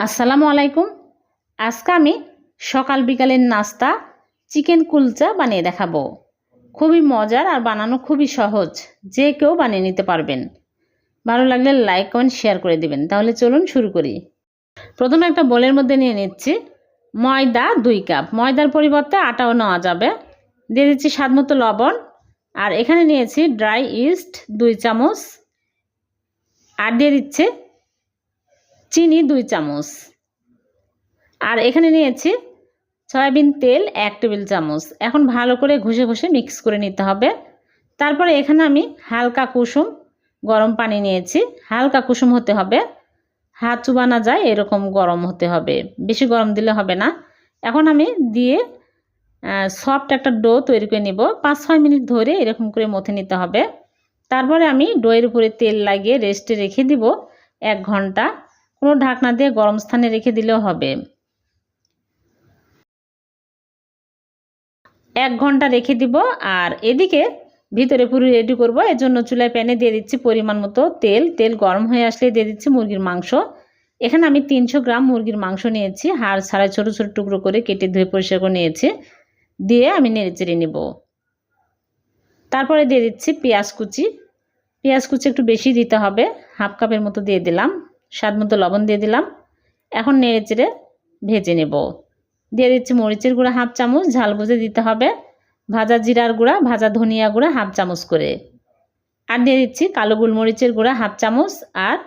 আসসালামু আলাইকুম। আজকে আমি সকাল বিকালের নাস্তা, চিকেন কুলচা বানিয়ে দেখাবো। খুবই মজার আর বানানো খুবই সহজ। যে কেউ বানিয়ে নিতে পারবেন। ভালো লাগলে লাইক, কমেন্ট, শেয়ার করে দিবেন। তাহলে চলুন শুরু করি। প্রথমে একটা বোলের মধ্যে নিয়ে নিচ্ছি। ময়দা দুই কাপ। ময়দার পরিবর্তে আটাও নেওয়া যাবে। দিয়ে দিচ্ছি স্বাদ মতো লবণ। আর এখানে নিয়েছি ড্রাই ইস্ট দুই চামচ। আর দিয়ে দিচ্ছে চিনি দুই চামচ। আর এখানে নিয়েছি সয়াবিন তেল এক টেবিল চামচ। এখন ভালো করে ঘষে ঘষে মিক্স করে নিতে হবে। তারপরে এখানে আমি হালকা কুসুম, গরম পানি নিয়েছি। হালকা কুসুম হতে হবে। হাত চুবানা যায়, এরকম গরম হতে হবে। বেশি গরম দিলে হবে না। এখন আমি দিয়ে সফট একটা ডো তৈরি করে নিব। পাঁচ ছয় মিনিট ধরে এরকম করে মথে নিতে হবে। তারপরে আমি ডোয়ের উপরে তেল লাগিয়ে রেস্টে রেখে দিব এক ঘণ্টা। কোনো ঢাকনা দিয়ে গরম স্থানে রেখে দিলেও হবে। এক ঘণ্টা রেখে দিব আর এদিকে ভিতরে পুরো রেডি করব। এর জন্য চুলায় প্যানে দিয়ে দিচ্ছি পরিমাণ মতো তেল। তেল গরম হয়ে আসলে দিয়ে দিচ্ছি মুরগির মাংস। এখানে আমি তিনশো গ্রাম মুরগির মাংস নিয়েছি। হাড় ছাড়াই ছোটো ছোটো টুকরো করে কেটে ধুয়ে পরিষ্কার করে নিয়েছি। দিয়ে আমি নেড়ে চেড়ে নেব। তারপরে দিয়ে দিচ্ছি পেঁয়াজ কুচি। পেঁয়াজ কুচি একটু বেশি দিতে হবে। হাফ কাপের মতো দিয়ে দিলাম। স্বাদ মতো লবণ দিয়ে দিলাম। এখন নেড়ে চেড়ে ভেজে নেব। দিয়ে দিচ্ছি মরিচের গুঁড়া হাফ চামচ, ঝাল বুঝে দিতে হবে। ভাজা জিরার গুঁড়া, ভাজা ধনিয়া গুঁড়া হাফ চামচ করে। আর দিয়ে দিচ্ছি কালো গোলমরিচের গুঁড়া হাফ চামচ আর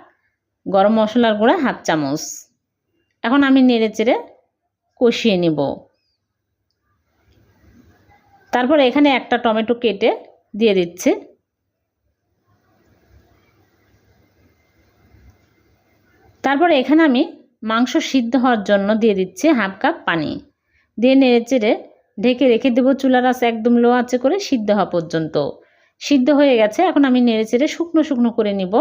গরম মশলার গুঁড়া হাফ চামচ। এখন আমি নেড়ে চেড়ে কষিয়ে নেব। তারপর এখানে একটা টমেটো কেটে দিয়ে দিচ্ছি। তারপরে এখানে আমি মাংস সিদ্ধ হওয়ার জন্য দিয়ে দিচ্ছি হাফ কাপ পানি। দিয়ে নেড়ে চেড়ে ঢেকে রেখে দেবো, চুলার আঁচ একদম লো আঁচে করে সিদ্ধ হওয়া পর্যন্ত। সিদ্ধ হয়ে গেছে, এখন আমি নেড়ে চেড়ে শুকনো শুকনো করে নিব।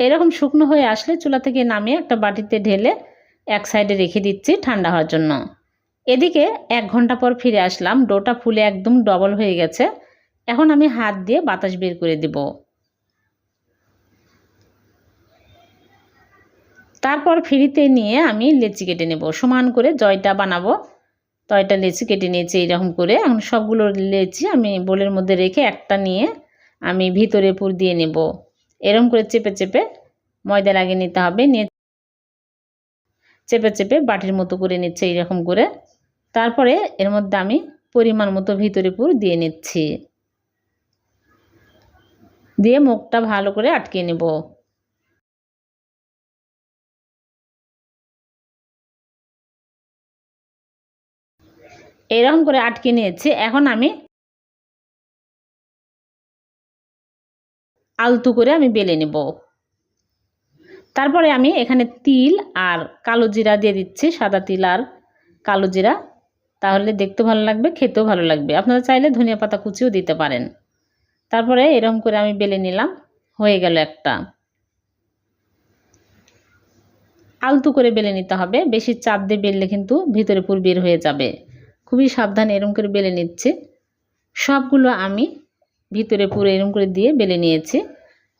এরকম শুকনো হয়ে আসলে চুলা থেকে নামিয়ে একটা বাটিতে ঢেলে এক সাইডে রেখে দিচ্ছি ঠান্ডা হওয়ার জন্য। এদিকে এক ঘণ্টা পর ফিরে আসলাম, ডোটা ফুলে একদম ডবল হয়ে গেছে। এখন আমি হাত দিয়ে বাতাস বের করে দেব। তারপর ফ্রিতে নিয়ে আমি লেচি কেটে নেব। সমান করে জয়টা বানাবো। তয়টা লেচি কেটে নিয়েছি এইরকম করে। এখন সবগুলো লেচি আমি বোলের মধ্যে রেখে একটা নিয়ে আমি ভিতরে পুর দিয়ে নেব। এরকম করে চেপে চেপে ময়দা লাগিয়ে নিতে হবে। নিয়ে চেপে চেপে বাটির মতো করে নিচ্ছে এইরকম করে। তারপরে এর মধ্যে আমি পরিমাণ মতো ভিতরে পুর দিয়ে নিচ্ছি। দিয়ে মুখটা ভালো করে আটকে নেব। এরকম করে আটকে নিয়েছি। এখন আমি আলতু করে আমি বেলে নেব। তারপরে আমি এখানে তিল আর কালো জিরা দিয়ে দিচ্ছি, সাদা তিল আর কালো জিরা। তাহলে দেখতে ভালো লাগবে, খেতেও ভালো লাগবে। আপনারা চাইলে ধনিয়া পাতা কুচিও দিতে পারেন। তারপরে এরকম করে আমি বেলে নিলাম, হয়ে গেল একটা। আলতু করে বেলে নিতে হবে, বেশি চাপ দিয়ে বেললে কিন্তু ভিতরে পুর বের হয়ে যাবে। খুবই সাবধানে এরম করে বেলে নিচ্ছি। সবগুলো আমি ভিতরে পুরো এরম করে দিয়ে বেলে নিয়েছি,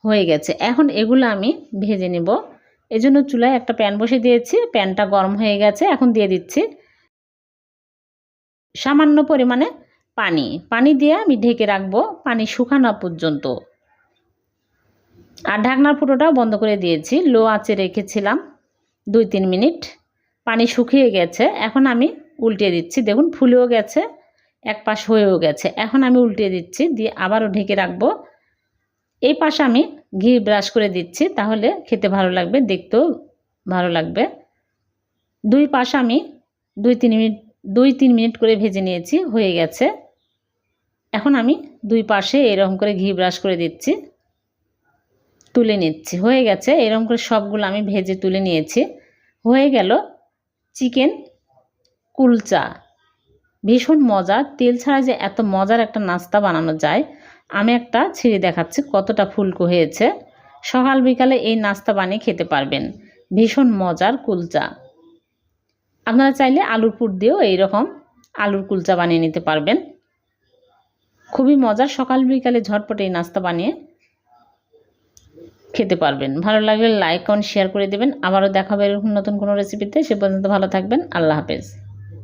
হয়ে গেছে। এখন এগুলো আমি ভেজে নেব। এজন্য চুলায় একটা প্যান বসে দিয়েছি, প্যানটা গরম হয়ে গেছে, এখন দিয়ে দিচ্ছি সামান্য পরিমাণে পানি। পানি দিয়ে আমি ঢেকে রাখব পানি শুকানো পর্যন্ত। আর ঢাকনার ফুটোটাও বন্ধ করে দিয়েছি। লো আঁচে রেখেছিলাম দুই তিন মিনিট। পানি শুকিয়ে গেছে। এখন আমি উল্টিয়ে দিচ্ছি। দেখুন, ফুলেও গেছে, এক পাশ হয়েও গেছে। এখন আমি উল্টিয়ে দিচ্ছি, দিয়ে আবারও ঢেকে রাখব। এই পাশে আমি ঘি ব্রাশ করে দিচ্ছি, তাহলে খেতে ভালো লাগবে, দেখতেও ভালো লাগবে। দুই পাশ আমি দুই তিন মিনিট, দুই তিন মিনিট করে ভেজে নিয়েছি, হয়ে গেছে। এখন আমি দুই পাশে এরকম করে ঘি ব্রাশ করে দিচ্ছি, তুলে নিচ্ছি। হয়ে গেছে, এরকম করে সবগুলো আমি ভেজে তুলে নিয়েছি। হয়ে গেল চিকেন কুলচা। ভীষণ মজার তেল ছাড়া যে এত মজার একটা নাস্তা বানানো যায়, আমি একটা ছিঁড়ে দেখাচ্ছি কতটা ফুলকো হয়েছে। সকাল বিকালে এই নাস্তা বানিয়ে খেতে পারবেন। ভীষণ মজার কুলচা। আপনারা চাইলে আলুর পুর দিয়েও এইরকম আলুর কুলচা বানিয়ে নিতে পারবেন। খুবই মজার। সকাল বিকালে ঝটপট এই নাস্তা বানিয়ে খেতে পারবেন। ভালো লাগলে লাইক কমেন্ট শেয়ার করে দেবেন। আবারও দেখাবে এরকম নতুন কোনো রেসিপিতে সে পর্যন্ত ভালো থাকবেন। আল্লাহ হাফেজ।